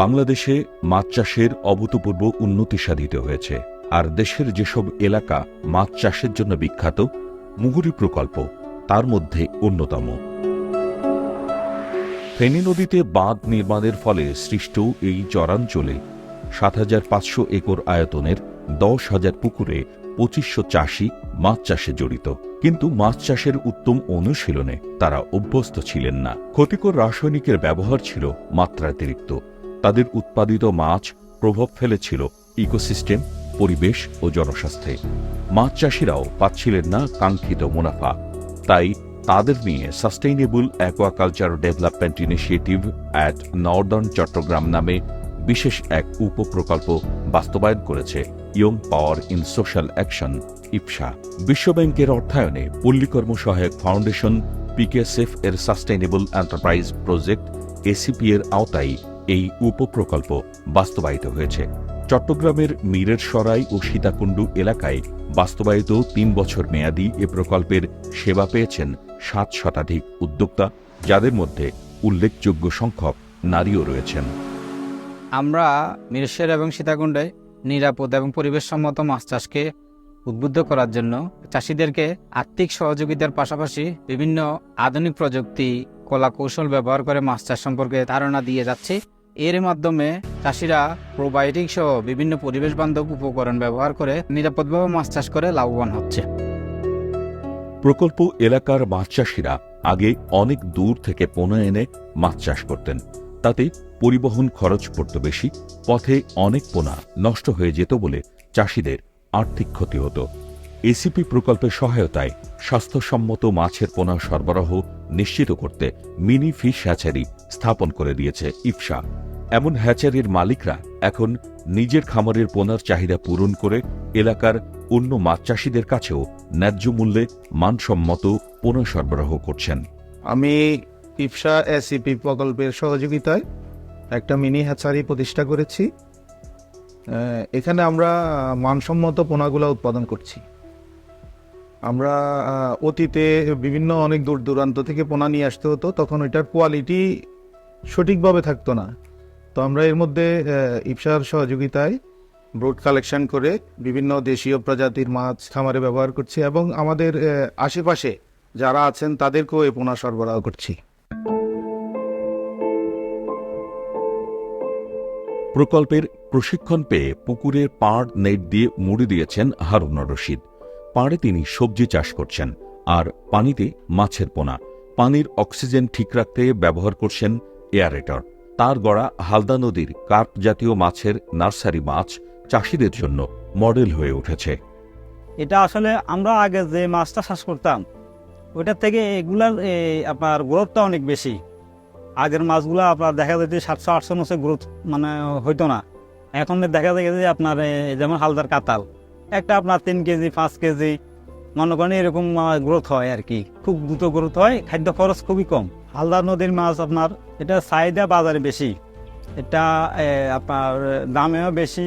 বাংলাদেশে মাছ চাষের অভূতপূর্ব উন্নতি সাধিত হয়েছে, আর দেশের যেসব এলাকা মাছ চাষের জন্য বিখ্যাত, মুহুরী প্রকল্প তার মধ্যে অন্যতম। ফেনী নদীতে বাঁধ নির্মাণের ফলে সৃষ্ট এই চরাঞ্চলে সাত হাজার পাঁচশো একর আয়তনের দশ হাজার পুকুরে পঁচিশশো চাষি মাছ চাষে জড়িত। কিন্তু মাছ চাষের উত্তম অনুশীলনে তারা অভ্যস্ত ছিলেন না। ক্ষতিকর রাসায়নিকের ব্যবহার ছিল মাত্রাতিরিক্ত। তাদের উৎপাদিত মাছ প্রভাব ফেলেছিল ইকোসিস্টেম, পরিবেশ ও জনস্বাস্থ্যে। মাছ চাষিরাও পাচ্ছিলেন না কাঙ্ক্ষিত মুনাফা। তাই তাদের নিয়ে sustainable aquaculture development initiative at northern Chattogram নামে বিশেষ এক উপপ্রকল্প বাস্তবায়ন করেছে young power in social action IPSA. বিশ্বব্যাংকের অর্থায়নে পল্লীকর্ম সহায়ক ফাউন্ডেশন, পিকেএসএফ এর সাস্টেইনেবল এন্টারপ্রাইজ প্রজেক্ট এসিপি এর আওতায় এই উপপ্রকল্প বাস্তবায়িত হয়েছে। চট্টগ্রামের মীরের সরাই ও সীতাকুণ্ডু এলাকায় বাস্তবায়িত তিন বছর মেয়াদী এ প্রকল্পের সেবা পেয়েছেন সাত শতাধিক উদ্যোক্তা, যাদের মধ্যে উল্লেখযোগ্য সংখ্যক নারীও রয়েছেন। আমরা মিরেশ্বর এবং সীতাকুণ্ডে নিরাপদ এবং পরিবেশসম্মত মাছ চাষকে উদ্বুদ্ধ করার জন্য চাষিদেরকে আর্থিক সহযোগিতার পাশাপাশি বিভিন্ন আধুনিক প্রযুক্তি কলা কৌশল ব্যবহার করে মাছ চাষ সম্পর্কে ধারণা দিয়ে যাচ্ছে। এর মাধ্যমে চাষিরা প্রোবায়োটিক সহ বিভিন্ন পরিবেশ বান্ধব উপকরণ ব্যবহার করে নিরাপদভাবে মাছ চাষ করে লাভবান হচ্ছে। প্রকল্প এলাকার মাছ চাষিরা আগে অনেক দূর থেকে পোনা এনে মাছ চাষ করতেন। তাতে পরিবহন খরচ পড়ত বেশি, পথে অনেক পোনা নষ্ট হয়ে যেত বলে চাষিদের আর্থিক ক্ষতি হতো। এসিপি প্রকল্পের সহায়তায় স্বাস্থ্যসম্মত মাছের পোনা সরবরাহ নিশ্চিত করতে মিনি ফিশ হ্যাচারি স্থাপন করে দিয়েছে ইপসা এমন হ্যাচারির মালিকরা এখন নিজের খামারের পোনার চাহিদা পূরণ করে এলাকার অন্য মাছ চাষিদের কাছেও ন্যায্য মূল্যে মানসম্মত পোনা সরবরাহ করছেন। আমি ইপসা এসিপি প্রকল্পের সহযোগিতায় একটা মিনি হ্যাচারি প্রতিষ্ঠা করেছি। এখানে আমরা মানসম্মত পোনাগুলো উৎপাদন করছি। আমরা অতীতে বিভিন্ন অনেক দূর দূরান্ত থেকে পোনা নিয়ে আসতে হতো, তখন ওইটার কোয়ালিটি সঠিকভাবে থাকতো না। তো আমরা এর মধ্যে ইপসার সহযোগিতায় ব্রুড কালেকশন করে বিভিন্ন দেশীয় প্রজাতির মাছ, খামারে ব্যবহার করছি এবং আমাদের আশেপাশে যারা আছেন তাদেরকেও এ পোনা সরবরাহ করছি। প্রকল্পের প্রশিক্ষণ পেয়ে পুকুরের পাড়, নেট দিয়ে মুড়ি দিয়েছেন হারুন রশিদ। পাড়ে তিনি সবজি চাষ করছেন আর পানিতে মাছের পোনা। পানির অক্সিজেন ঠিক রাখতে ব্যবহার করছেন এয়ারেটর। তার গড়া হালদা নদীর কার্প জাতীয় মাছের নার্সারি মাছ চাষিদের জন্য মডেল হয়ে উঠেছে। এটা আসলে আমরা আগে যে মাছটা চাষ করতাম ওইটার থেকে এগুলার আপনার গ্রোথটা অনেক বেশি। আগের মাছগুলো আপনার দেখা যায় যে সাতশো, আটশো মাসে গ্রোথ মানে হইতো না। এখন দেখা যায় যে আপনার যেমন হালদার কাতাল একটা আপনার তিন কেজি, পাঁচ কেজি, মনে করেন এরকম গ্রোথ হয় আর কি। খুব দ্রুত গ্রোথ হয়, খাদ্য খরচ খুবই কম। হালদার নদীর মাছ আপনার, এটা চাহিদা বাজারে বেশি। এটা আপনার দামেও বেশি।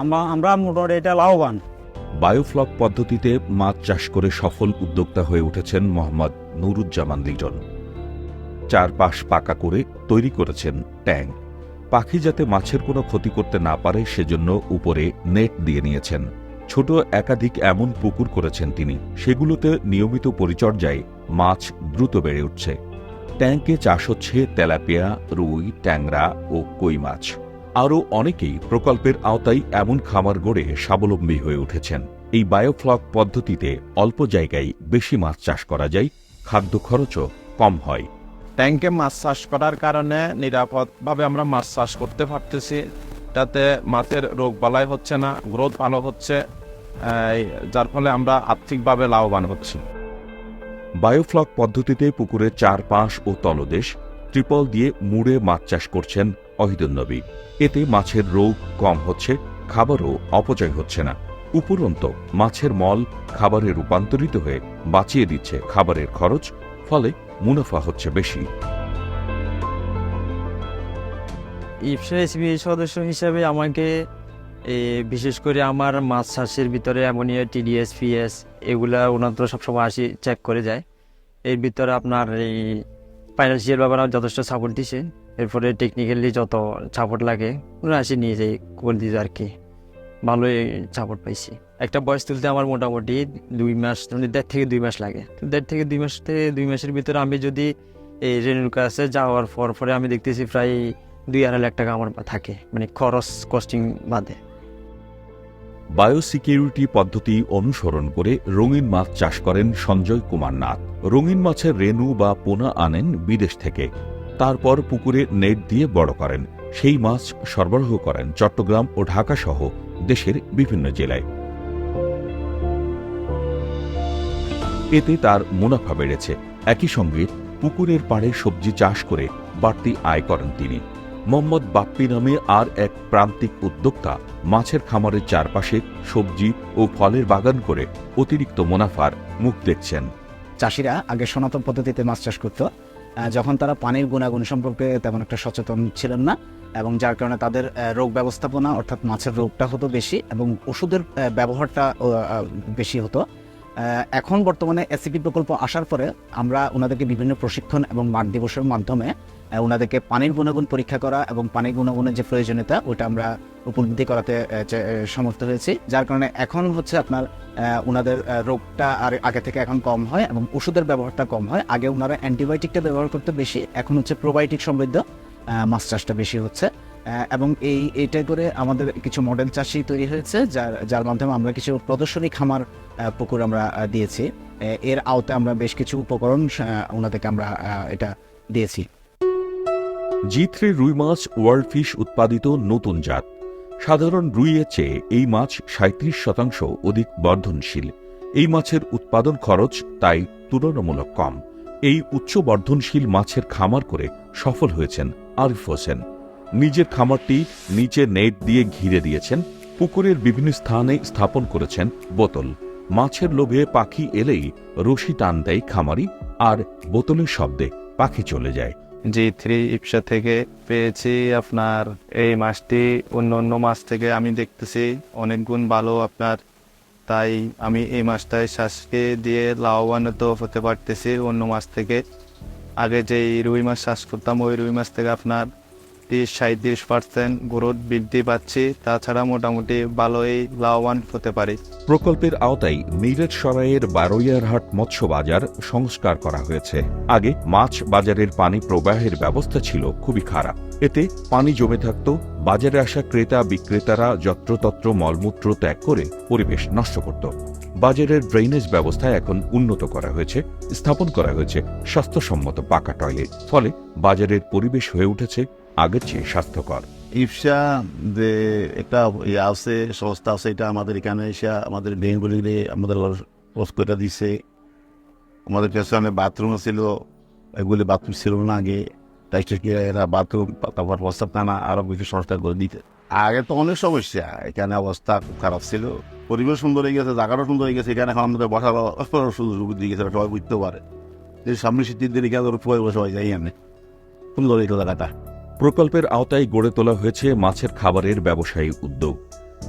আমরা আমরা মোটামুটি এটা লাভবান। বায়োফ্লক পদ্ধতিতে মাছ চাষ করে সফল উদ্যোক্তা হয়ে উঠেছেন মোহাম্মদ নুরুজ্জামান লিটন। চারপাশ পাকা করে তৈরি করেছেন ট্যাঙ্ক পাখি যাতে মাছের কোনো ক্ষতি করতে না পারে, সেজন্য উপরে নেট দিয়ে নিয়েছেন। ছোট একাধিক এমন পুকুর করেছেন তিনি। সেগুলোতে নিয়মিত পরিচর্যায় মাছ দ্রুত বেড়ে উঠছে। ট্যাঙ্কে চাষ হচ্ছে তেলাপিয়া, রুই, ট্যাংরা ও কই মাছ। আরও অনেকেই প্রকল্পের আওতায় এমন খামার গড়ে স্বাবলম্বী হয়ে উঠেছেন। এই বায়োফ্লক পদ্ধতিতে অল্প জায়গায় বেশি মাছ চাষ করা যায়, খাদ্য খরচও কম হয়। ট্যাঙ্কে মাছ চাষ করার কারণে নিরাপদভাবে আমরা মাছ চাষ করতে পারতেছি। তাতে মাছের রোগ বালাই হচ্ছে না, গ্রোথ ভালো হচ্ছে। যার ফলে আমরা আর্থিকভাবে লাভবান হচ্ছি। বায়োফ্লক পদ্ধতিতে পুকুরের চারপাশ ও তলদেশ ট্রিপল দিয়ে মুড়ে মাছ চাষ করছেন অহিদুল নবী। এতে মাছের রোগ কম হচ্ছে খাবারও অপচয় হচ্ছে না। উপরন্ত মাছের মল খাবারে রূপান্তরিত হয়ে বাঁচিয়ে দিচ্ছে খাবারের খরচ ফলে মুনাফা হচ্ছে বেশি। ইপসা এসবি সদস্য হিসাবে আমাকে বিশেষ করে আমার মাছ চাষের ভিতরে অ্যামোনিয়া টিডিএস পিএস এগুলা ওনার সবসময় আসি চেক করে যায়। এর ভিতরে আপনার এই ফাইন্যান্সিয়াল ব্যাপারে যথেষ্ট সাপোর্ট দিছে। এরপরে টেকনিক্যালি যত সাপোর্ট লাগে ওরা আসি নিয়ে যাই করে দিতে আর কি। ভালোই সাপোর্ট পাইছি। একটা বয়স তুলতে আমার মোটামুটি দুই মাস মানে দেড় থেকে দুই মাস লাগে। দেড় থেকে দুই মাস থেকে দুই মাসের ভিতরে আমি যদি এই রেনুর কাছে যাওয়ার পর, পরে আমি দেখতেছি প্রায় দুই আড়াই লাখ টাকা আমার থাকে মানে খরচ কস্টিং বাদে। বায়োসিকিউরিটি পদ্ধতি অনুসরণ করে রঙিন মাছ চাষ করেন সঞ্জয় কুমার নাথ। রঙিন মাছের রেণু বা পোনা আনেন বিদেশ থেকে। তারপর পুকুরে নেট দিয়ে বড় করেন। সেই মাছ সরবরাহ করেন চট্টগ্রাম ও ঢাকা সহ দেশের বিভিন্ন জেলায়। এতে তার মুনাফা বেড়েছে। একই সঙ্গে পুকুরের পাড়ে সবজি চাষ করে বাড়তি আয় করেন তিনি। মোহাম্মদ বাপ্পি নামে আর এক প্রান্তিক উদ্যোক্তা মাছের খামারের চারপাশে সবজি ও ফলের বাগান করে অতিরিক্ত মুনাফার মুখ দেখছেন। চাষিরা আগে সনাতন পদ্ধতিতে মাছ চাষ করতো। যখন তারা পানির গুণাগুণ সম্পর্কে তেমন একটা সচেতন ছিলেন না এবং যার কারণে তাদের রোগ ব্যবস্থাপনা অর্থাৎ মাছের রোগটা হতো বেশি এবং ওষুধের ব্যবহারটা বেশি হতো। এখন বর্তমানে এসিপি প্রকল্প আসার পরে আমরা ওনাদেরকে বিভিন্ন প্রশিক্ষণ এবং মাঠ দিবসের মাধ্যমে ওনাদেরকে পানির গুণাগুণ পরীক্ষা করা এবং পানির গুণাগুণের যে প্রয়োজনীয়তা, ওটা আমরা উপলব্ধি করাতে সমর্থ হয়েছি। যার কারণে এখন হচ্ছে আপনার ওনাদের রোগটা আর আগে থেকে এখন কম হয় এবং ওষুধের ব্যবহারটা কম হয়। আগে ওনারা অ্যান্টিবায়োটিকটা ব্যবহার করতে বেশি, এখন হচ্ছে প্রোবায়োটিক সমৃদ্ধ মাছ চাষটা বেশি হচ্ছে। এবং এই, এইটা করে আমাদের কিছু মডেল চাষি তৈরি হয়েছে, যার যার মাধ্যমে আমরা কিছু প্রদর্শনী খামার পুকুর আমরা দিয়েছি। এর আওতায় আমরা বেশ কিছু উপকরণ ওনাদেরকে আমরা এটা দিয়েছি। জি থ্রি রুই মাছ ওয়ার্ল্ড ফিশ উৎপাদিত নতুন জাত। সাধারণ রুইয়ের চেয়ে এই মাছ সাঁত্রিশ শতাংশ অধিক বর্ধনশীল। এই মাছের উৎপাদন খরচ তাই তুলনামূলক কম। এই উচ্চ বর্ধনশীল মাছের খামার করে সফল হয়েছেন আরিফ হোসেন। নিজের খামারটি নিচে নেট দিয়ে ঘিরে দিয়েছেন, পুকুরের বিভিন্ন স্থানে স্থাপন করেছেন বোতল। মাছের লোভে পাখি এলেই রশি টান দেয় খামারি আর বোতলের শব্দে পাখি চলে যায়। জি থ্রি ইপসা থেকে পেয়েছি আপনার এই মাছটি অন্য অন্য মাছ থেকে আমি দেখতেছি অনেক গুণ ভালো আপনার। তাই আমি এই মাছটাই শ্বাসকে দিয়ে লাভবান তো হতে পারতেছি অন্য মাছ থেকে। আগে যে রুই মাছ শ্বাস করতাম, ওই রুই মাছ থেকে আপনার তিরিশ সাঁত্রিশ পার্সেন্ট গ্রোথ বৃদ্ধি পাচ্ছি, তাছাড়া মোটামুটি ভালোই লাভবান হতে পারি। প্রকল্পের আওতায় মিরেট সরাইয়ের বারোয়ারহাট মৎস্য বাজার সংস্কার করা হয়েছে। আগে মাছ বাজারের পানি প্রবাহের ব্যবস্থা ছিল খুবই খারাপ। এতে পানি জমে থাকত, বাজারে আসা ক্রেতা বিক্রেতারা যত্রতত্র মলমূত্র ত্যাগ করে পরিবেশ নষ্ট করত। বাজারের ড্রেনেজ ব্যবস্থা এখন উন্নত করা হয়েছে, স্থাপন করা হয়েছে স্বাস্থ্যসম্মত পাকা টয়লেট। ফলে বাজারের পরিবেশ হয়ে উঠেছে আগের চেয়ে স্বাস্থ্যকর। ইফসা যে একটা ইয়ে আছে, সংস্থা আছে, এটা আমাদের এখানে এসে আমাদের ড্রেনগুলি আমাদের পোস্ট করে দিছে। আমাদের পেছনে বাথরুম ছিল, এগুলি বাথরুম ছিল না আগে। তাই এরা বাথরুম তারপর প্রস্তাব টানা আরও কিছু সংস্কার করে দিতে। আগে তো অনেক সমস্যা, এখানে অবস্থা খুব খারাপ ছিল। পরিবেশ সুন্দর হয়ে গেছে, জায়গাটাও সুন্দর হয়ে গেছে, এখানে এখন আমাদের বসার সুযোগ দিয়ে গেছে, সবাই বুঝতে পারে। যে সামনে শীতের দিন এখানে হয়ে যায় এখানে সুন্দর এই জায়গাটা। প্রকল্পের আওতায় গড়ে তোলা হয়েছে মাছের খাবারের ব্যবসায়ী উদ্যোগ।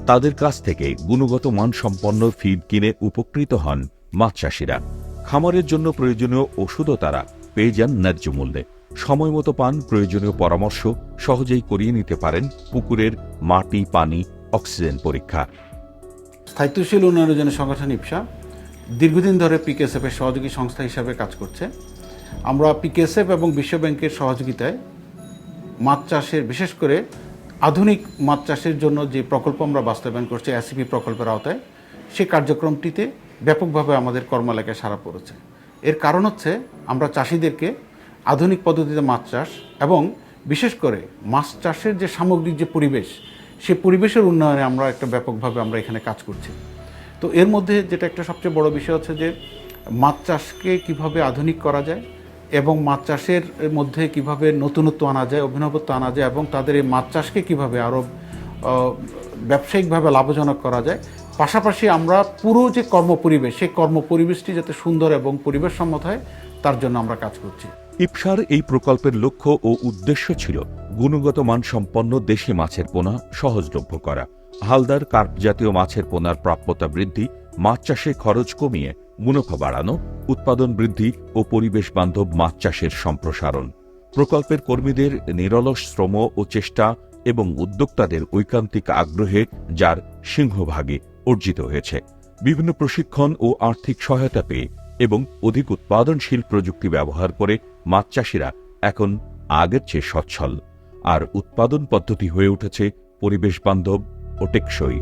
তাদের কাছ থেকে গুণগত মানসম্পন্ন ফিড কিনে উপকৃত হন মাছ চাষিরা। খামারের জন্য প্রয়োজনীয় ওষুধও তারা পেয়ে যান ন্যায্য মূল্যে। সময় মতো পান, প্রয়োজনীয় পরামর্শ সহজেই করিয়ে নিতে পারেন পুকুরের মাটি, পানি, অক্সিজেন পরীক্ষা। স্থায়িত্বশীল উন্নয়নের সংগঠন ইপসা দীর্ঘদিন ধরে পিকেএসএফ এর সহযোগী সংস্থা হিসাবে কাজ করছে। আমরা পিকেএসএফ এবং বিশ্বব্যাংকের সহযোগিতায় মাছ চাষের, বিশেষ করে আধুনিক মাছ চাষের জন্য যে প্রকল্প আমরা বাস্তবায়ন করছি এসিপি প্রকল্পের আওতায় সেই কার্যক্রমটিতে ব্যাপকভাবে আমাদের কর্মালেখায় সারা পড়েছে। এর কারণ হচ্ছে আমরা চাষিদেরকে আধুনিক পদ্ধতিতে মাছ চাষ এবং বিশেষ করে মাছ চাষের যে সামগ্রিক যে পরিবেশ, সে পরিবেশের উন্নয়নে আমরা একটা ব্যাপকভাবে আমরা এখানে কাজ করছি। তো এর মধ্যে যেটা একটা সবচেয়ে বড় বিষয় হচ্ছে যে মাছ চাষকে কীভাবে আধুনিক করা যায় এবং মাছ চাষের মধ্যে কীভাবে নতুনত্ব আনা যায়, অভিনবত্ব আনা যায় এবং তাদের এই মাছ চাষকে কীভাবে আরও ব্যবসায়িকভাবে লাভজনক করা যায়। পাশাপাশি আমরা পুরো যে কর্মপরিবেশ, সেই কর্মপরিবেশটি যাতে সুন্দর এবং পরিবেশসম্মত হয়, তার জন্য আমরা কাজ করছি। ইপসার এই প্রকল্পের লক্ষ্য ও উদ্দেশ্য ছিল গুণগত মানসম্পন্ন দেশি মাছের পোনা সহজলভ্য করা। হালদার কার্প জাতীয় মাছের পোনার প্রাপ্যতা বৃদ্ধি, মাছ চাষে খরচ কমিয়ে মুনাফা বাড়ানো, উৎপাদন বৃদ্ধি ও পরিবেশ বান্ধব মাছ চাষের সম্প্রসারণ। প্রকল্পের কর্মীদের নিরলস শ্রম ও চেষ্টা এবং উদ্যোক্তাদের ঐকান্তিক আগ্রহে যার সিংহভাগে অর্জিত হয়েছে। বিভিন্ন প্রশিক্ষণ ও আর্থিক সহায়তা পেয়ে এবং অধিক উৎপাদনশীল প্রযুক্তি ব্যবহার করে মাছ চাষিরা এখন আগের চেয়ে সচ্ছল। আর উৎপাদন পদ্ধতি হয়ে উঠেছে পরিবেশ বান্ধব ও টেকসই।